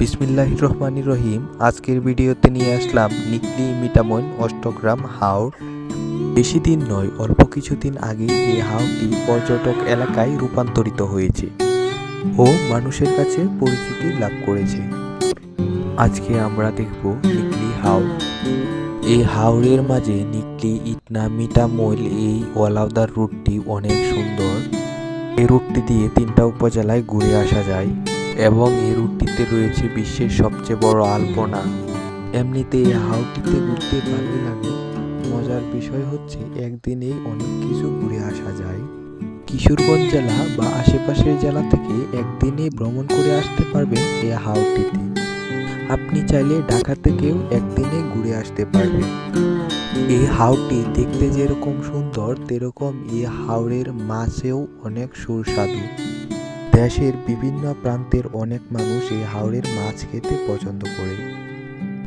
বিসমিল্লাহ রহমানির রহিম আজকের ভিডিওতে নিয়ে আসলাম নিকলি মিটামইন অষ্টগ্রাম হাওড় বেশি দিন নয়, অল্প কিছুদিন আগে এই হাওড়টি পর্যটক এলাকায় রূপান্তরিত হয়েছে ও মানুষের কাছে পরিচিতি লাভ করেছে। আজকে আমরা দেখব নিকলি হাওড় এই হাওড়ের মাঝে নিকলি ইটনা মিটামইল এই ওয়ালাউদার রুটটি অনেক সুন্দর। এই রুটটি দিয়ে তিনটা উপজেলায় ঘুরে আসা যায়। এবং এই রুটটিতে রয়েছে বিশ্বের সবচেয়ে বড় আলপনা। এমনিতে এই হাউটিতে ঘুরতে ভালোই লাগে। মজার বিষয় হচ্ছে, একদিনেই অনেক কিছু ঘুরে আসা যায়। কিশোরগঞ্জ জেলা বা আশেপাশের জেলা থেকে একদিনে ভ্রমণ করে আসতে পারবেন এই হাউটিতে আপনি চাইলে ঢাকা থেকেও একদিনে ঘুরে আসতে পারবেন। এই হাওড়টি দেখতে যেরকম সুন্দর, তেরকম এই হাওড়ের মাছেও অনেক সুস্বাদু। দেশের বিভিন্ন প্রান্তের অনেক মানুষ এই হাওড়ের মাছ খেতে পছন্দ করে।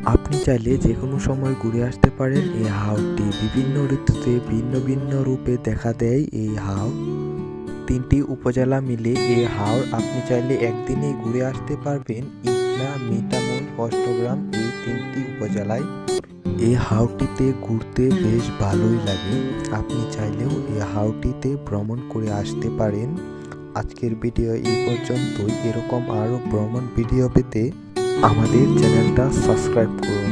আপনি চাইলে যে কোনো সময় ঘুরে আসতে পারেন এই হাওড়টি বিভিন্ন ঋতুতে ভিন্ন ভিন্ন রূপে দেখা দেয় এই হাওড় তিনটি উপজেলা মিলে এই হাওড় আপনি চাইলে একদিনে ঘুরে আসতে পারবেন ইটনা মিটামুল অষ্টগ্রাম এই তিনটি উপজেলায়। এই হাওড়টিতে ঘুরতে বেশ ভালোই লাগে। আপনি চাইলেও এই হাওড়টিতে ভ্রমণ করে আসতে পারেন। আজকের ভিডিও এই পর্যন্তই। এরকম আরও ভ্রমণ ভিডিও পেতে আমাদের চ্যানেলটা সাবস্ক্রাইব করুন।